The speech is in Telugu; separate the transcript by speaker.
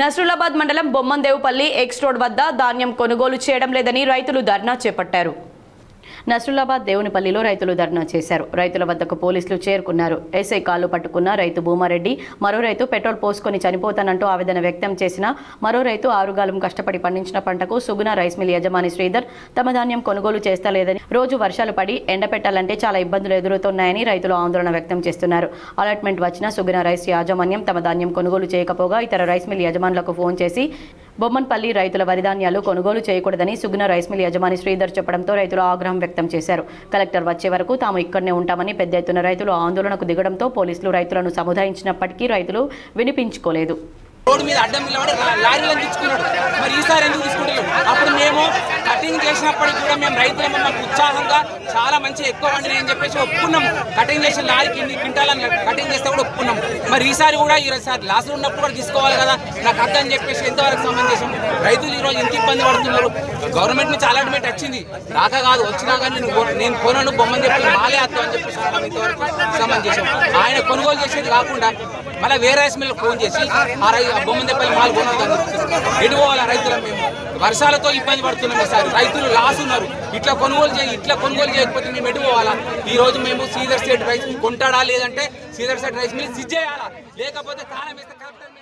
Speaker 1: నస్రులాబాద్ మండలం బొమ్మందేవుపల్లి ఎక్స్ రోడ్ వద్ద ధాన్యం కొనుగోలు చేయడం లేదని రైతులు ధర్నా చేపట్టారు. నస్రులాబాద్ దేవునిపల్లిలో రైతులు ధర్నా చేశారు. రైతుల వద్దకు పోలీసులు చేరుకున్నారు. ఎస్ఐ కాళ్ళు పట్టుకున్న రైతు భూమారెడ్డి మరో రైతు పెట్రోల్ పోసుకొని చనిపోతానంటూ ఆవేదన వ్యక్తం చేసిన మరో రైతు ఆరుగాలం కష్టపడి పండించిన పంటకు సుగుణ రైస్ మిల్ యజమాని శ్రీధర్ తమ ధాన్యం కొనుగోలు చేస్తలేదని రోజు వర్షాలు పడి ఎండపెట్టాలంటే చాలా ఇబ్బందులు ఎదురవుతున్నాయని రైతులు ఆందోళన వ్యక్తం చేస్తున్నారు. అలాట్మెంట్ వచ్చిన సుగుణ రైస్ యాజమాన్యం తమ ధాన్యం కొనుగోలు చేయకపోగా ఇతర రైస్ మిల్ యజమానులకు ఫోన్ చేసి బొమ్మన్పల్లి రైతుల వరిధాన్యాలు కొనుగోలు చేయకూడదని సుగుణ రైస్ మిల్ యజమాని శ్రీధర్ చెప్పడంతో రైతులు ఆగ్రహం వ్యక్తం వ్యక్తం చేశారు. కలెక్టర్ వచ్చే వరకు తాము ఇక్కడనే ఉంటామని పెద్ద ఎత్తున రైతులు ఆందోళనకు దిగడంతో పోలీసులు రైతులను సముదాయించినప్పటికీ రైతులు వినిపించుకోలేదు.
Speaker 2: రోడ్డు మీద అడ్డం నిలబడి లా- లారీలను తెచ్చుకున్నాడు మరి ఈసారి ఎందుకు తీసుకుంటారు అప్పుడు మేము కటింగ్ చేసినప్పటికి కూడా మేము రైతులము మాకు ఉత్సాహంగా చాలా మంచి ఎక్కువ వండిన అని చెప్పేసి ఒప్పుకున్నాం కటింగ్ చేసిన లారీకి ఇన్ని క్వింటాలని కటింగ్ చేస్తే కూడా ఒప్పున్నాం మరి ఈసారి కూడా ఈసారి లాస్లో ఉన్నప్పుడు కూడా తీసుకోవాలి కదా నాకు అర్థం చెప్పేసి ఎంతవరకు సమంజసం రైతులు ఈరోజు ఎంత ఇబ్బంది పడుతున్నారు. గవర్నమెంట్ నుంచి అలాట్మెంట్ వచ్చింది. రాక కాదు వచ్చినా కానీ నేను నేను కొనను బొమ్మని చెప్పి మాలే అర్థం అని చెప్పేసి ఇంతవరకు సమంజసం ఆయన కొనుగోలు చేసేది కాకుండా మళ్ళీ వేరే స్మెల్ ఫోన్ చేసి ఆ రై బొమ్మని బొమ్మ మాలు కొనొద్దని ఎటు పోవాలి రైతులం? మేము వర్షాలతో ఇబ్బంది పడుతున్నాం చేశారు. రైతులు లాస్ ఉన్నారు. ఇట్లా కొనుగోలు చేయి ఇట్లా కొనుగోలు చేయకపోతే మేము ఎటుపోవాలా ఈ రోజు మేము సీదర్ సెట్ రైస్ కొంటాడా లేదంటే సీజర్ సెట్ రైస్ మీద సిజ్ చేయాలా? లేకపోతే కాలం వేస్తే కరెక్ట్